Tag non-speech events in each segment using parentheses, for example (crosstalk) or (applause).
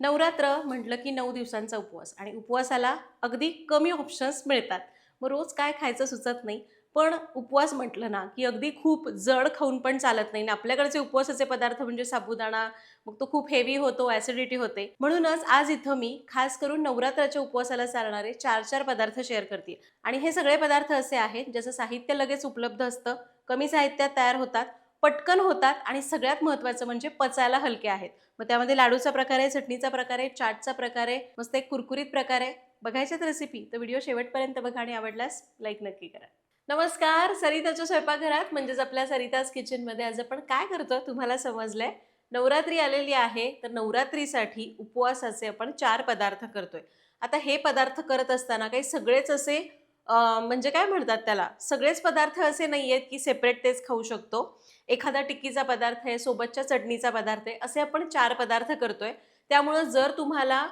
नवरात्र म्हटलं की नऊ दिवसांचा उपवास आणि उपवासाला अगदी कमी ऑप्शन्स मिळतात. मग रोज काय खायचं सुचत नाही. पण उपवास म्हटलं ना की अगदी खूप जड खाऊन पण चालत नाही आपल्याकडचे उपवासाचे पदार्थ म्हणजे साबुदाणा मग तो खूप हेवी होतो ॲसिडिटी होते. म्हणूनच आज इथं मी खास करून नवरात्राच्या उपवासाला चालणारे चार चार पदार्थ शेअर करते. आणि हे सगळे पदार्थ असे आहेत ज्याचं साहित्य लगेच उपलब्ध असतं. कमी साहित्यात तयार होतात. पटकन होतात आणि सगळ्यात महत्त्वाचं म्हणजे पचायला हलके आहेत. मग त्यामध्ये लाडूचा प्रकार आहे चटणीचा प्रकार आहे चाटचा प्रकार आहे मस्त एक कुरकुरीत प्रकार आहे. बघायच्यात रेसिपी तर व्हिडिओ शेवटपर्यंत बघा आणि आवडल्यास लाईक नक्की करा. नमस्कार सरिताच्या स्वयंपाकघरात म्हणजेच आपल्या सरिताज किचनमध्ये आज आपण काय करतो तुम्हाला समजलंय? नवरात्री आलेली आहे तर नवरात्रीसाठी उपवासाचे आपण चार पदार्थ करतोय. आता हे पदार्थ करत असताना काही सगळेच असे म्हणजे काय म्हणतात त्याला? सगळेच पदार्थ असे नाही आहेत की सेपरेट तेच खाऊ शकतो. एखादा टिक्कीचा पदार्थ आहे सोबतच्या चटणीचा पदार्थ आहे असे आपण चार पदार्थ करतोय. त्यामुळं जर तुम्हाला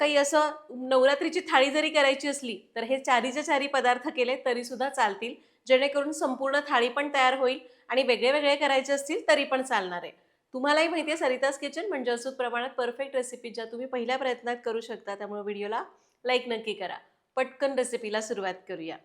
काही असं नवरात्रीची थाळी जरी करायची असली तर हे चारीचे चारी पदार्थ केले तरीसुद्धा चालतील. जेणेकरून संपूर्ण थाळी पण तयार होईल आणि वेगळे वेगळे करायचे असतील तरी पण चालणार आहे. तुम्हालाही माहिती आहे सरिताज किचन म्हणजे अचूक प्रमाणात परफेक्ट रेसिपी ज्या तुम्ही पहिल्या प्रयत्नात करू शकता त्यामुळे व्हिडिओला लाईक नक्की करा. पटकन रेसिपीला सुरुवात करूया.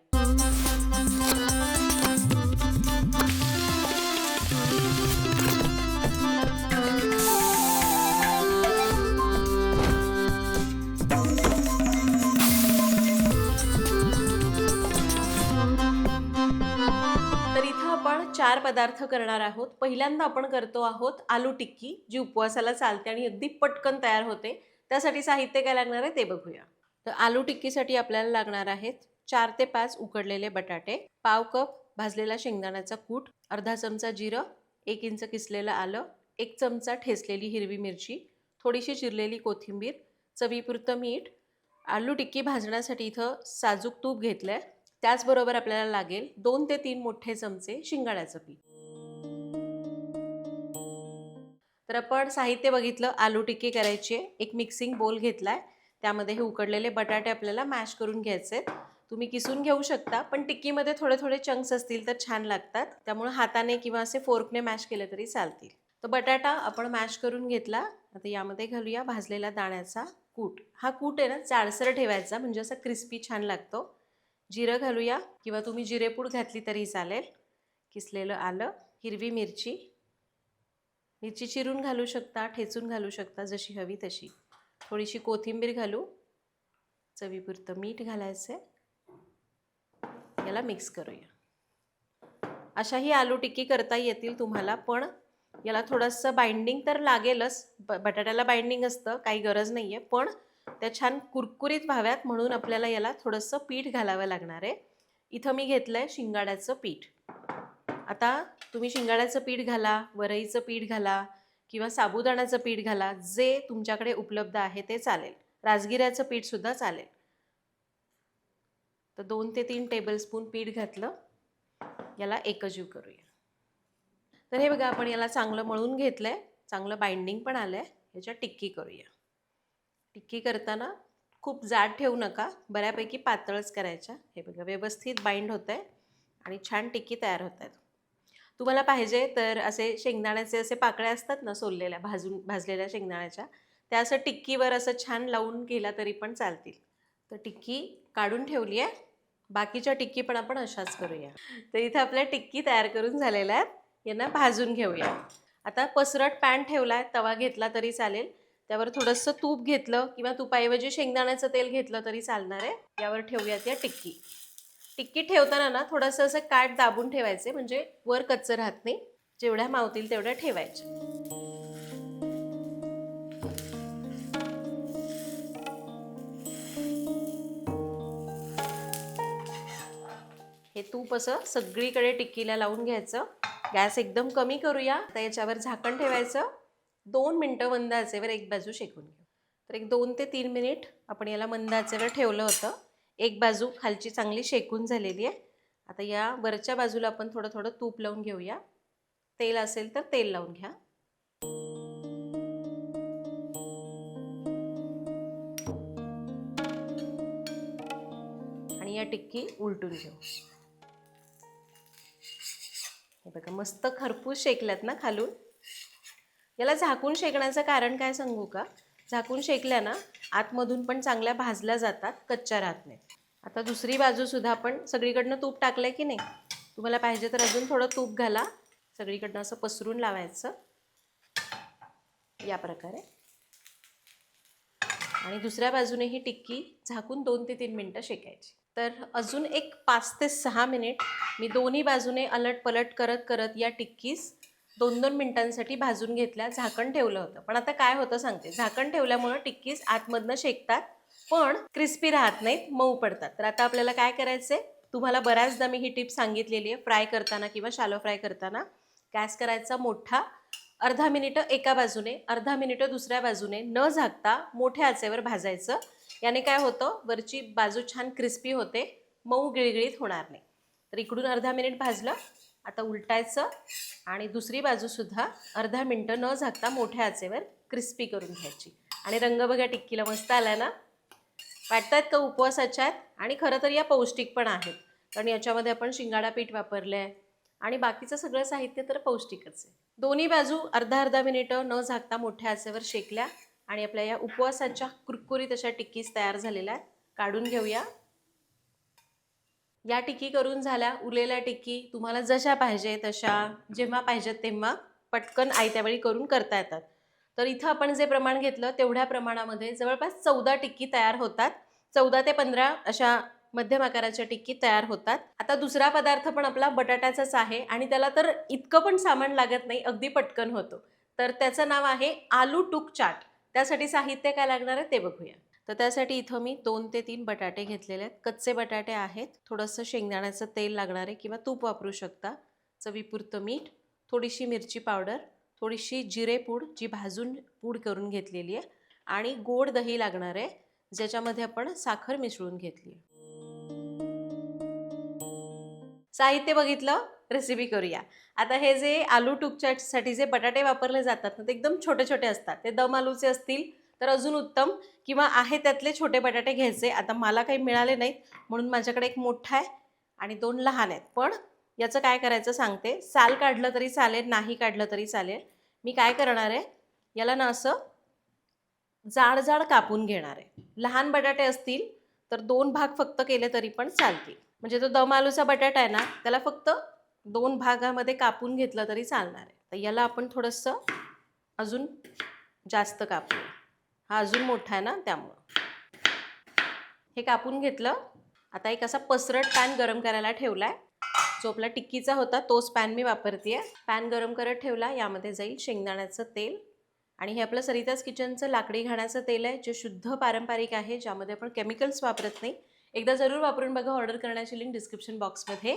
तर इथं आपण चार पदार्थ करणार आहोत. पहिल्यांदा आपण करतो आहोत आलू टिक्की जी उपवासाला चालते आणि अगदी पटकन तयार होते. त्यासाठी साहित्य काय लागणार आहे ते बघूया. तर आलू टिक्कीसाठी आपल्याला लागणार आहेत चार ते पाच उकडलेले बटाटे पाव कप भाजलेला शेंगदाण्याचा कूट अर्धा चमचा जिरं एक इंच किसलेलं आलं एक चमचा ठेचलेली हिरवी मिरची थोडीशी चिरलेली कोथिंबीर चवीपुरतं मीठ. आलू टिक्की भाजण्यासाठी इथं साजूक तूप घेतलं आहे त्याचबरोबर आपल्याला लागेल दोन ते तीन मोठे चमचे शिंगाड्याचं पीठ. तर आपण साहित्य बघितलं आलू टिक्की करायची एक मिक्सिंग बोल घेतलाय. त्यामध्ये हे उकडलेले बटाटे आपल्याला मॅश करून घ्यायचे आहेत. तुम्ही किसून घेऊ शकता पण टिक्कीमध्ये थोडे थोडे चंक्स असतील तर छान लागतात. त्यामुळे हाताने किंवा असे फोर्कने मॅश केले तरी चालतील. तर बटाटा आपण मॅश करून घेतला. आता यामध्ये घालूया भाजलेला दाण्याचा कूट. हा कूट आहे ना जाडसर ठेवायचा म्हणजे असा क्रिस्पी छान लागतो. जिरं घालूया किंवा तुम्ही जिरेपूड घातली तरी चालेल. किसलेलं आलं हिरवी मिरची. मिरची चिरून घालू शकता ठेचून घालू शकता जशी हवी तशी. थोडीशी कोथिंबीर घालू चवीपुरतं मीठ घालायचं आहे याला मिक्स करूया. अशाही आलू टिक्की करता येतील तुम्हाला पण याला थोडंसं बाइंडिंग तर लागेलच. ब बटाट्याला बाइंडिंग असतं काही गरज नाही आहे पण त्या छान कुरकुरीत व्हाव्यात म्हणून आपल्याला याला थोडंसं पीठ घालावं लागणार आहे. इथं मी घेतलं आहे शिंगाड्याचं पीठ. आता तुम्ही शिंगाड्याचं पीठ घाला वरईचं पीठ घाला किंवा साबुदाण्याचं पीठ घाला जे तुमच्याकडे उपलब्ध आहे ते चालेल. राजगिऱ्याचं पीठसुद्धा चालेल. तर दोन ते तीन टेबलस्पून पीठ घातलं. याला एकजीव करूया. तर हे बघा आपण याला चांगलं मळून घेतलं आहे चांगलं बाइंडिंग पण आलं आहे ह्याच्या टिक्की करूया. टिक्की करताना खूप जाड ठेवू नका. बऱ्यापैकी पातळच करायच्या. हे बघा व्यवस्थित बाइंड होतं आहे आणि छान टिक्की तयार होत आहेत. तुम्हाला पाहिजे तर असे शेंगदाण्याचे असे पाकळ्या असतात ना सोललेल्या भाजून भाजलेल्या शेंगदाण्याच्या त्या असं टिक्कीवर असं छान लावून केला तरी पण चालतील. तर टिक्की काढून ठेवली आहे. बाकीच्या टिक्की पण आपण अशाच करूया. तर इथं आपल्या टिक्की तयार करून झालेल्या आहेत. यांना भाजून घेऊया. आता पसरट पॅन ठेवला आहे तवा घेतला तरी चालेल. त्यावर थोडंसं तूप घेतलं किंवा तुपाऐवजी शेंगदाण्याचं तेल घेतलं तरी चालणार आहे. यावर ठेवूयात या टिक्की. टिक्की ठेवताना ना थोडंसं असं काट दाबून ठेवायचे म्हणजे वर कच्चं राहत नाही. जेवढ्या मावतील तेवढ्या ठेवायच्या हे तूप असं सगळीकडे टिक्कीला लावून घ्यायचं. गॅस एकदम कमी करूया. तर याच्यावर झाकण ठेवायचं. दोन मिनटं मंद आचेवर एक बाजू शेकून घेऊ. तर एक दोन ते तीन मिनिट आपण याला मंद आचेवर ठेवलं होतं. एक बाजू खालची चांगली शेकून झालेली आहे. आता या वरच्या बाजूला आपण थोडं थोडं तूप लावून घेऊया. तेल असेल तर तेल लावून घ्या. आणि या टिक्की उलटून घेऊ. हे बघा मस्त खरपूस शेकल्यात ना खालून. याला झाकून शेकण्याचं कारण काय सांगू का? झाकून शेकल्या ना आतमधून पण चांगल्या भाजल्या जातात कच्च्या राहत नाही आता दुसरी बाजूसुद्धा आपण सगळीकडनं तूप टाकलं आहे की नाही? तुम्हाला पाहिजे तर अजून थोडं तूप घाला. सगळीकडनं असं पसरून लावायचं. या प्रकारे. आणि दुसऱ्या बाजूने ही टिक्की झाकून दोन ते तीन मिनटं शेकायची. तर अजून एक पाच ते सहा मिनिट मी दोन्ही बाजूने अलट पलट करत करत या टिक्कीस दोन दोन मिनिटांसाठी भाजून घेतल्या झाकण ठेवलं होतं. पण आता काय होतं सांगते. झाकण ठेवल्यामुळं टिक्कीस आतमधनं शेकतात पण क्रिस्पी राहत नाहीत मऊ पडतात. तर आता आपल्याला काय करायचं आहे तुम्हाला बऱ्याचदा मी ही टिप सांगितलेली आहे फ्राय करताना किंवा शालो फ्राय करताना. गॅस करायचा मोठा अर्धा मिनिटं एका बाजूने अर्धा मिनिटं दुसऱ्या बाजूने. न झाकता मोठ्या आचेवर भाजायचं. याने काय होतं? वरची बाजू छान क्रिस्पी होते मऊ गिळगिळीत होणार नाही. तर इकडून अर्धा मिनिट भाजलं. आता उलटायचं आणि दुसरी बाजूसुद्धा अर्धा मिनटं न झाकता मोठ्या आचेवर क्रिस्पी करून घ्यायची. आणि रंग बघा टिक्कीला मस्त आला ना? वाटतात का उपवासाच्या आहेत? आणि खरं तर या पौष्टिक पण आहेत. कारण याच्यामध्ये आपण शिंगाडा पीठ वापरलं आहे आणि बाकीचं सगळं साहित्य तर पौष्टिकच आहे. दोन्ही बाजू अर्धा अर्धा मिनिटं न झाकता मोठ्या आचेवर शेकल्या आणि आपल्या या उपवासाच्या कुरकुरीत अशा टिक्कीज तयार झालेल्या आहेत. काढून घेऊया. या टिक्की करून झाल्या उरलेल्या टिक्की तुम्हाला जशा पाहिजे तशा जेव्हा पाहिजेत तेव्हा पटकन आयत्यावेळी करून करता येतात. तर इथं आपण जे प्रमाण घेतलं तेवढ्या प्रमाणामध्ये जवळपास चौदा टिक्की तयार होतात. चौदा ते पंधरा अशा मध्यम आकाराच्या टिक्की तयार होतात. आता दुसरा पदार्थ पण आपला बटाट्याचाच आहे आणि त्याला तर इतकं पण सामान लागत नाही अगदी पटकन होतो. तर त्याचं नाव आहे आलू टूक चाट. त्यासाठी साहित्य काय लागणार आहे ते बघूया. तर त्यासाठी इथं मी दोन ते तीन बटाटे घेतलेले आहेत. कच्चे बटाटे आहेत. थोडंसं शेंगदाण्याचं तेल लागणार आहे किंवा तूप वापरू शकता. चवीपुरतं मीठ थोडीशी मिरची पावडर थोडीशी जिरे पूड जी भाजून पूड करून घेतलेली आहे आणि गोड दही लागणार आहे ज्याच्यामध्ये आपण साखर मिसळून घेतली साहित्य बघितलं? रेसिपी करूया. आता हे जे आलू टुकच्यासाठी जे बटाटे वापरले जातात ना ते एकदम छोटे छोटे असतात. ते दम आलूचे असतील तर अजून उत्तम. किंवा आहे त्यातले छोटे बटाटे घ्यायचे. आता मला काही मिळाले नाहीत म्हणून माझ्याकडे एक मोठा आहे आणि दोन लहान आहेत. पण याचं काय करायचं सांगते. साल काढलं तरी चालेल नाही काढलं तरी चालेल. मी काय करणार आहे? याला ना असं जाड जाड कापून घेणार आहे. लहान बटाटे असतील तर दोन भाग फक्त केले तरी पण चालतील. म्हणजे तो दम आलूचा बटाटा आहे ना त्याला फक्त दोन भागामध्ये कापून घेतलं तरी चालणार आहे. तर याला आपण थोडंसं अजून जास्त कापूया. हा अजून मोठा आहे ना त्यामुळं. हे कापून घेतलं. आता एक असा पसरट पॅन गरम करायला ठेवला आहे जो आपला टिक्कीचा होता तोच पॅन मी वापरते आहे पॅन गरम करत ठेवला यामध्ये जाईल शेंगदाण्याचं तेल. आणि हे आपलं सरिताज किचनचं लाकडी घाण्याचं तेल आहे जे शुद्ध पारंपरिक आहे ज्यामध्ये आपण केमिकल्स वापरत नाही. एकदा जरूर वापरून बघा ऑर्डर करण्याची लिंक डिस्क्रिप्शन बॉक्समध्ये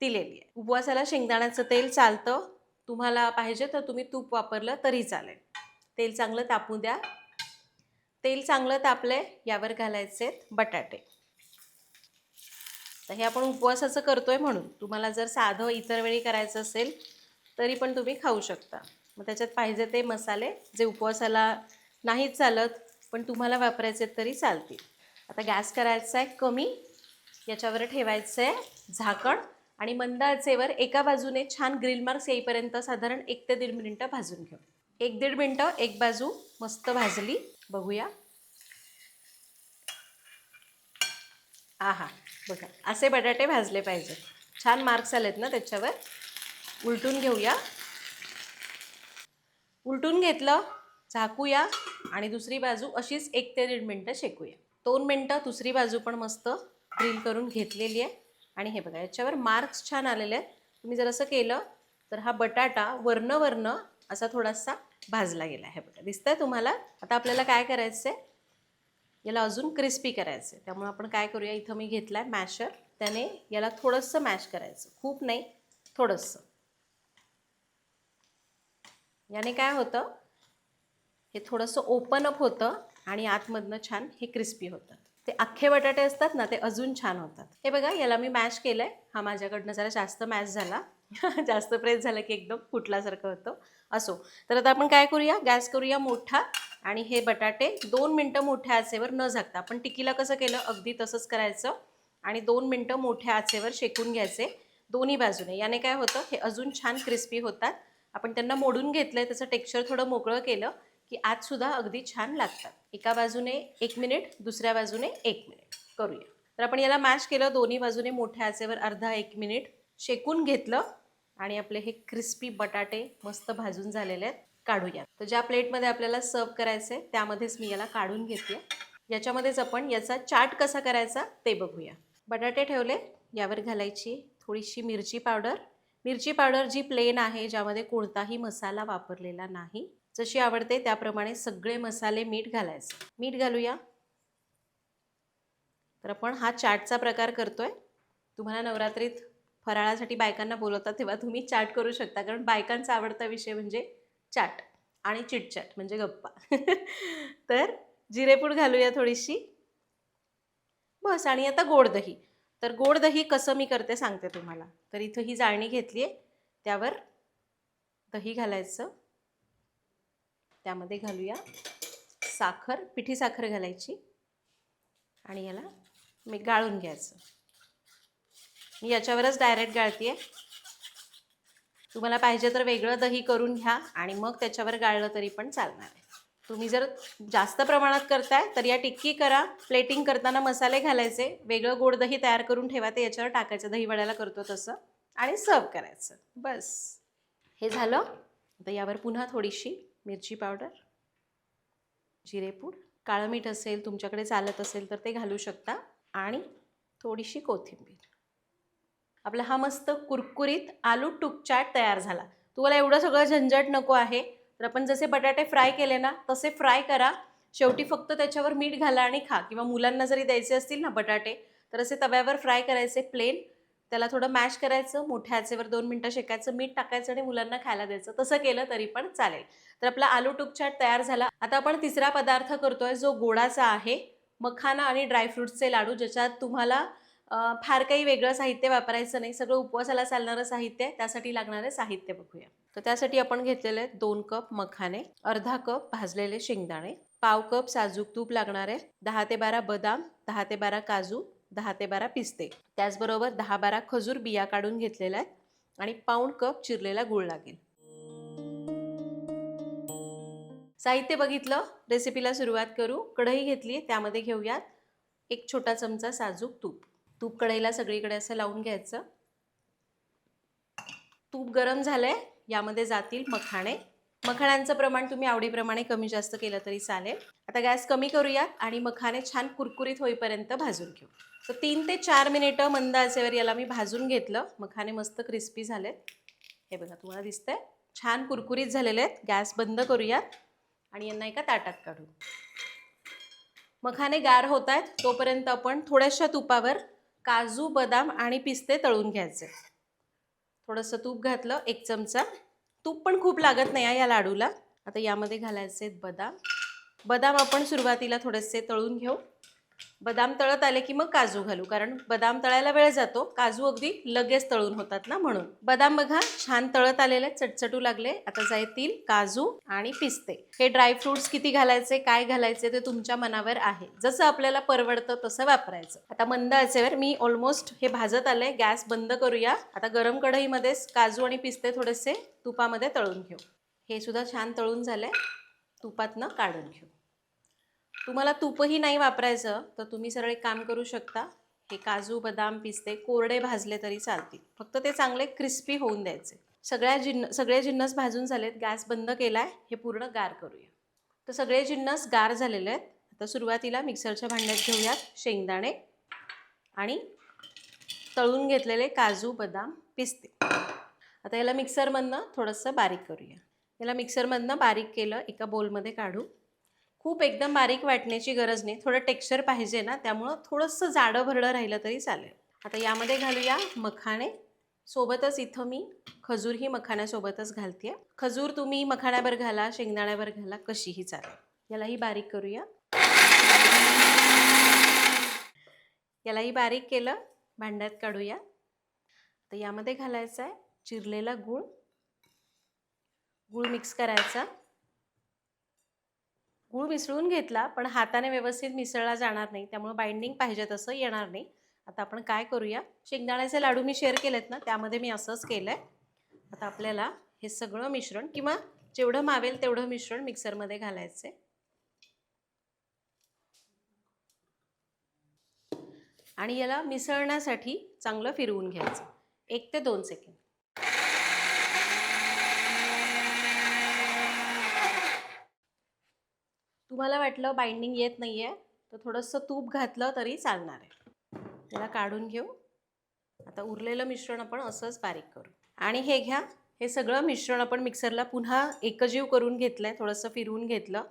दिलेली आहे उपवासाला शेंगदाण्याचं तेल चालतं. तुम्हाला पाहिजे तर तुम्ही तूप वापरलं तरी चालेल. तेल चांगलं तापू द्या. तेल चांगलं तापलं यावर घालायचे बटाटे. तर हे आपण उपवासाचं करतो आहे म्हणून. तुम्हाला जर साधं इतर वेळी करायचं असेल तरी पण तुम्ही खाऊ शकता. मग त्याच्यात पाहिजे ते मसाले जे उपवासाला नाहीच चालत पण तुम्हाला वापरायचे तरी चालतील. आता गॅस करायचा आहे कमी याच्यावर ठेवायचं आहे झाकण आणि मंद आचेवर एका बाजूने छान ग्रिल मार्क्स येईपर्यंत साधारण एक ते दीड मिनिटं भाजून घेऊ. एक दीड मिनटं एक बाजू मस्त भाजली. बघूया. आहा बघा असे बटाटे भाजले पाहिजेत. छान मार्क्स आलेत ना त्याच्यावर? उलटून घेऊया. उलटून घेतलं झाकूया आणि दुसरी बाजू अशीच एक ते दीड मिनटं शेकूया. दोन मिनटं दुसरी बाजू पण मस्त ग्रिल करून घेतलेली आहे. आणि हे बघा याच्यावर मार्क्स छान आलेले आहेत. तुम्ही जर असं केलं तर हा बटाटा वर्ण वर्ण असा थोडासा भाजला गेला आहे बघा. दिसतंय तुम्हाला? आता आपल्याला काय करायचं आहे याला अजून क्रिस्पी करायचं आहे त्यामुळे आपण काय करूया? इथं मी घेतला आहे मॅशर त्याने याला थोडंसं मॅश करायचं. खूप नाही थोडंसं. याने काय होतं? हे थोडंसं ओपन अप होतं आणि आतमधनं छान हे क्रिस्पी होतं. ते अख्खे बटाटे असतात ना ते अजून छान होतात. हे बघा याला मी मॅश केलं आहे हा माझ्याकडनं जरा जास्त मॅश झाला. (laughs) जास्त प्रेस झालं की एकदम फुटल्यासारखं होतं. असो. तर आता आपण काय करूया? गॅस करूया मोठा आणि हे बटाटे दोन मिनटं मोठ्या आचेवर न झाकता. आपण टिकीला कसं केलं? अगदी तसंच करायचं. आणि दोन मिनटं मोठ्या आचेवर शेकून घ्यायचे दोन्ही बाजूने. याने काय होतं? हे अजून छान क्रिस्पी होतात. आपण त्यांना मोडून घेतलं आहे त्याचं टेक्स्चर थोडं मोकळं केलं की आजसुद्धा अगदी छान लागतात. एका बाजूने एक मिनिट दुसऱ्या बाजूने एक मिनिट. करूया. तर आपण याला मॅश केलं. दोन्ही बाजूने मोठ्या आचेवर अर्धा एक मिनिट. शेकून घेतलं आणि आपले हे क्रिस्पी बटाटे मस्त भाजून झालेले आहेत. काढूया तर ज्या प्लेटमध्ये आपल्याला सर्व करायचं आहे त्यामध्येच मी याला काढून घेते याच्यामध्येच आपण याचा चाट कसा करायचा ते बघूया. बटाटे ठेवले यावर घालायची थोडीशी मिरची पावडर. मिरची पावडर जी प्लेन आहे ज्यामध्ये कोणताही मसाला वापरलेला नाही. जशी आवडते त्याप्रमाणे सगळे मसाले मीठ घालायचे. मीठ घालूया. तर आपण हा चाटचा प्रकार करतोय. तुम्हाला नवरात्रीत फराळासाठी बायकांना बोलवतात तेव्हा तुम्ही चाट करू शकता. कारण बायकांचा आवडता विषय म्हणजे चाट आणि चिटचाट म्हणजे गप्पा. (laughs) तर जिरेपूड घालूया थोडीशी. बस आणि आता गोड दही. तर गोड दही कसं मी करते सांगते तुम्हाला. तर इथं ही जाळणी घेतली आहे. त्यावर दही घालायचं. त्यामध्ये घालूया साखर पिठी साखर घालायची. आणि याला मी गाळून घ्यायचं. मी याच्यावरच डायरेक्ट गाळते तुम्हाला पाहिजे तर वेगळं दही करून घ्या आणि मग त्याच्यावर गाळलं तरी पण चालणार आहे. तुम्ही जर जास्त प्रमाणात करताय तर या टिक्की करा. प्लेटिंग करताना मसाले घालायचे. वेगळं गोड दही तयार करून ठेवा. ते याच्यावर टाकायचं. दही वड्याला करतो तसं. आणि सर्व करायचं. बस. हे झालं. आता यावर पुन्हा थोडीशी मिरची पावडर जिरेपूड काळं मीठ असेल तुमच्याकडे चालत असेल तर ते घालू शकता. आणि थोडीशी कोथिंबीर. आपला हा मस्त कुरकुरीत आलू टूक चाट तयार झाला. तुम्हाला एवढं सगळं झंझट नको आहे. तर आपण जसे बटाटे फ्राय केले ना तसे फ्राय करा. शेवटी फक्त त्याच्यावर मीठ घाला आणि खा. किंवा मुलांना जरी द्यायचे असतील ना बटाटे तर असे तव्यावर फ्राय करायचे प्लेन त्याला थोडं मॅश करायचं मोठ्या आचेवर दोन मिनटं शेकायचं मीठ टाकायचं आणि मुलांना खायला द्यायचं. तसं केलं तरी पण चालेल. तर आपला आलू टूक चाट तयार झाला. आता आपण तिसरा पदार्थ करतोय जो गोडाचा आहे. मखाना आणि ड्रायफ्रुट्सचे लाडू ज्याच्यात तुम्हाला फार काही वेगळं साहित्य वापरायचं नाही. सगळं उपवासाला चालणारं साहित्य आहे. त्यासाठी लागणारे साहित्य बघूया. तर त्यासाठी आपण घेतलेले आहेत दोन कप मखाने अर्धा कप भाजलेले शेंगदाणे पाव कप साजूक तूप लागणार आहे दहा ते बारा बदाम दहा ते बारा काजू दहा ते बारा पिस्ते. त्याचबरोबर दहा बारा खजूर बिया काढून घेतलेल्या आहेत आणि पाऊण कप चिरलेला गुळ लागेल. साहित्य बघितलं? रेसिपीला सुरुवात करू. कढई घेतली त्यामध्ये घेऊयात एक छोटा चमचा साजूक तूप. तूप कढईला सगळीकडे असं लावून घ्यायचं. तूप गरम झालंय यामध्ये जातील मखाणे. मखाण्यांचं प्रमाण तुम्ही आवडीप्रमाणे कमी जास्त केलं तरी चालेल. आता गॅस कमी करूयात आणि मखाणे छान कुरकुरीत होईपर्यंत भाजून घेऊ. तर तीन ते चार मिनिटं मंद आचेवर याला मी भाजून घेतलं. मखाने मस्त क्रिस्पी झालेत. हे बघा तुम्हाला दिसतंय? छान कुरकुरीत झालेले आहेत. गॅस बंद करूयात आणि यांना एका ताटात काढू. मखाने गार होत आहेत तोपर्यंत आपण थोड्याशा तुपावर काजू बदाम आणि पिस्ते तळून घ्यायचे. थोडंसं तूप घातलं एक चमचा. तूप पण खूप लागत नाही आहे या लाडूला. आता यामध्ये घालायचे आहेत बदाम. बदाम आपण सुरुवातीला थोडेसे तळून घेऊ. बदाम तळत आले की मग काजू घालू कारण बदाम तळायला वेळ जातो. काजू अगदी लगेच तळून होतात ना म्हणून. बदाम बघा छान तळत आलेले चटचटू लागले. आता जायतील काजू आणि पिस्ते. हे ड्रायफ्रुट्स किती घालायचे काय घालायचे ते तुमच्या मनावर आहे. जसं आपल्याला परवडतं तसं वापरायचं. आता मंद आचेवर मी ऑलमोस्ट हे भाजत आलंय गॅस बंद करूया. आता गरम कढईमध्येच काजू आणि पिस्ते थोडेसे तुपामध्ये तळून घेऊ. हे सुद्धा छान तळून झालंय. तुपातनं काढून घेऊ. तुम्हाला तूपही नाही वापरायचं तर तुम्ही सरळ एक काम करू शकता. हे काजू बदाम पिस्ते कोरडे भाजले तरी चालतील. फक्त ते चांगले क्रिस्पी होऊन द्यायचे. सगळ्या जिन्न सगळे जिन्नस भाजून झालेत गॅस बंद केला आहे हे पूर्ण गार करूया. तर सगळे जिन्नस गार झालेले आहेत. आता सुरुवातीला मिक्सरच्या भांड्यात घेऊयात शेंगदाणे आणि तळून घेतलेले काजू बदाम पिस्ते. आता याला मिक्सरमधनं थोडंसं बारीक करूया. याला मिक्सरमधनं बारीक केलं एका बोलमध्ये काढू. खूप एकदम बारीक वाटण्याची गरज नाही. थोडं टेक्स्चर पाहिजे ना त्यामुळं थोडंसं जाडं भरडं राहिलं तरी चालेल. आता यामध्ये घालूया मखाणे. सोबतच इथं मी खजूरही मखाण्यासोबतच घालते खजूर तुम्ही मखाण्यावर घाला शेंगदाण्यावर घाला कशीही चालेल. यालाही बारीक करूया. यालाही बारीक केलं भांड्यात काढूया. तर यामध्ये घालायचं आहे चिरलेला गूळ. गूळ मिक्स करायचा. गूळ मिसळून घेतला पण हाताने व्यवस्थित मिसळला जाणार नाही. त्यामुळे बाइंडिंग पाहिजे तसं येणार नाही. आता आपण काय करूया? शेंगदाण्याचे लाडू मी शेअर केलेत ना त्यामध्ये मी असंच केलं आहे आता आपल्याला हे सगळं मिश्रण किंवा जेवढं मावेल तेवढं मिश्रण मिक्सरमध्ये घालायचे आणि याला मिसळण्यासाठी चांगलं फिरवून घ्यायचं. एक ते दोन सेकंद. तुम्हाला वाटलं बाइंडिंग येत नाही आहे तर थोडंसं तूप घातलं तरी चालणार आहे. त्याला काढून घेऊ. आता उरलेलं मिश्रण आपण असंच बारीक करू. आणि हे घ्या. हे सगळं मिश्रण आपण मिक्सरला पुन्हा एकजीव करून घेतलं आहे थोडंसं फिरवून घेतलं.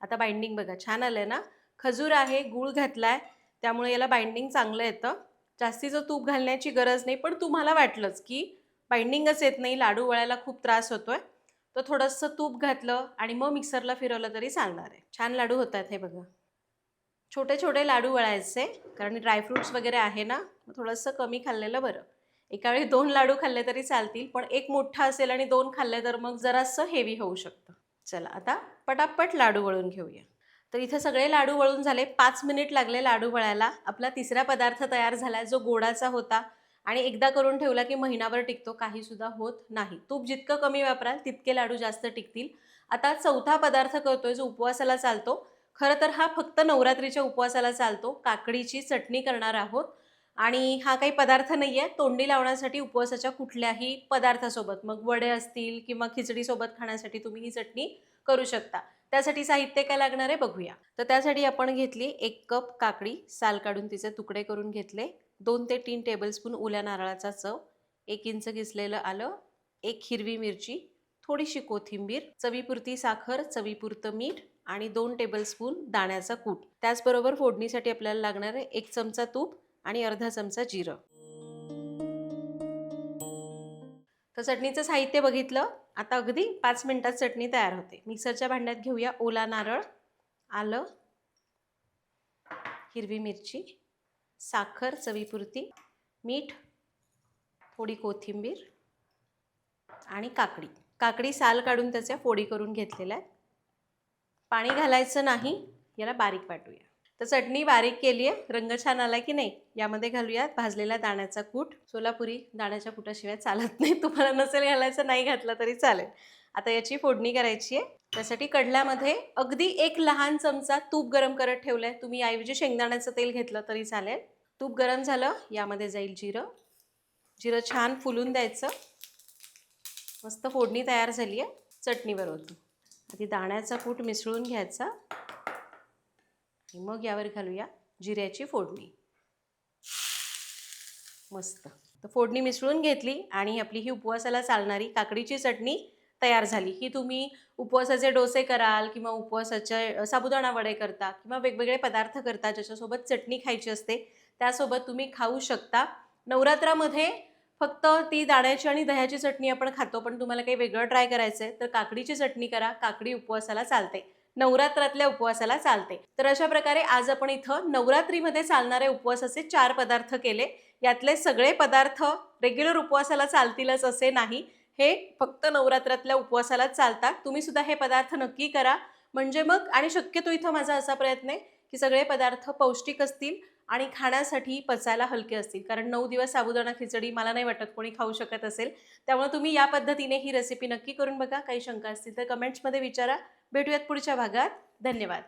आता बाइंडिंग बघा छान आलंय ना? खजूर आहे गूळ घातलाय त्यामुळे याला बाइंडिंग चांगलं येतं. जास्तीचं तूप घालण्याची गरज नाही पण तुम्हाला वाटलंच की बाइंडिंगच येत नाही लाडू वळायला खूप त्रास होतो आहे तर थोडंसं तूप घातलं आणि मग मिक्सरला फिरवलं तरी चालणार आहे. छान लाडू होत आहेत हे बघा. छोटे छोटे लाडू वळायचे कारण ड्रायफ्रुट्स वगैरे आहे ना थोडंसं कमी खाल्लेलं बरं. एका वेळी दोन लाडू खाल्ले तरी चालतील पण एक मोठा असेल आणि दोन खाल्ले तर मग जरासं हेवी होऊ शकतं. चला आता पटापट लाडू वळून घेऊया. तर इथे सगळे लाडू वळून झाले. पाच मिनिट लागले लाडू वळायला. आपला तिसरा पदार्थ तयार झाला जो गोडाचा होता. आणि एकदा करून ठेवला की महिनाभर टिकतो काही सुद्धा होत नाही. तूप जितकं कमी वापराल तितके लाडू जास्त टिकतील. आता चौथा पदार्थ करतोय जो उपवासाला चालतो. खरं तर हा फक्त नवरात्रीच्या उपवासाला चालतो. काकडीची चटणी करणार आहोत. आणि हा काही पदार्थ नाही आहे तोंडी लावण्यासाठी उपवासाच्या कुठल्याही पदार्थासोबत. मग वडे असतील किंवा खिचडीसोबत खाण्यासाठी तुम्ही ही चटणी करू शकता. त्यासाठी साहित्य काय लागणार आहे बघूया. तर त्यासाठी आपण घेतली एक कप काकडी. साल काढून तिचे तुकडे करून घेतले. दोन ते तीन टेबलस्पून ओल्या नारळाचा चव एक इंच घिसलेलं आलं एक हिरवी मिरची थोडीशी कोथिंबीर चवीपुरती साखर चवीपुरतं मीठ आणि दोन टेबलस्पून दाण्याचा कूट. त्याचबरोबर फोडणीसाठी आपल्याला लागणार आहे एक चमचा तूप आणि अर्धा चमचा जिरं. तर चटणीचं साहित्य बघितलं. आता अगदी पाच मिनटात चटणी तयार होते. मिक्सरच्या भांड्यात घेऊया ओला नारळ आलं हिरवी मिरची साखर चवीपुरती मीठ थोडी कोथिंबीर आणि काकडी. काकडी साल काढून त्याच्या फोडी करून घेतलेल्या आहेत. पाणी घालायचं नाही याला बारीक वाटूया. तर चटणी बारीक केली आहे. रंग छान आला की नाही यामध्ये घालूया भाजलेला दाण्याचा कूट. सोलापुरी दाण्याच्या कुटाशिवाय चालत नाही. तुम्हाला नसेल घालायचं नाही घातलं तरी चालेल. आता याची फोडणी करायची आहे. त्यासाठी कडल्यामध्ये अगदी एक लहान चमचा तूप गरम करत ठेवलं आहे तुम्ही ऐवजी शेंगदाण्याचं तेल घेतलं तरी चालेल. तूप गरम झालं यामध्ये जाईल जिरं. जिरं छान फुलून द्यायचं. मस्त फोडणी तयार झाली आहे चटणीबरोबर होती आधी दाण्याचा कूट मिसळून घ्यायचा. आणि मग यावर घालूया जिऱ्याची फोडणी. मस्त. तर फोडणी मिसळून घेतली आणि आपली ही उपवासाला चालणारी काकडीची चटणी तयार झाली. ही तुम्ही उपवासाचे डोसे कराल किंवा उपवासाचे साबुदाणा वडे करता किंवा वेगवेगळे पदार्थ करता ज्याच्यासोबत चटणी खायची असते त्यासोबत तुम्ही खाऊ शकता. नवरात्रामध्ये फक्त ती दाण्याची आणि दह्याची चटणी आपण खातो पण तुम्हाला काही वेगळं ट्राय करायचं आहे तर काकडीची चटणी करा काकडी उपवासाला चालते. नवरात्रातल्या उपवासाला चालते. तर अशा प्रकारे आज आपण इथं नवरात्रीमध्ये चालणारे उपवासाचे चार पदार्थ केले. यातले सगळे पदार्थ रेग्युलर उपवासाला चालतीलच असे नाही. हे फक्त नवरात्रातल्या उपवासाला चालतात. तुम्ही सुद्धा हे पदार्थ नक्की करा. म्हणजे मग आणि शक्यतो इथं माझा असा प्रयत्न आहे की सगळे पदार्थ पौष्टिक असतील आणि खाण्यासाठी पचायला हलके असतील. कारण नऊ दिवस साबुदाणा खिचडी मला नाही वाटत कोणी खाऊ शकत असेल. त्यामुळे तुम्ही या पद्धतीने ही रेसिपी नक्की करून बघा. काही शंका असतील तर कमेंट्समध्ये विचारा. भेटूयात पुढच्या भागात. धन्यवाद.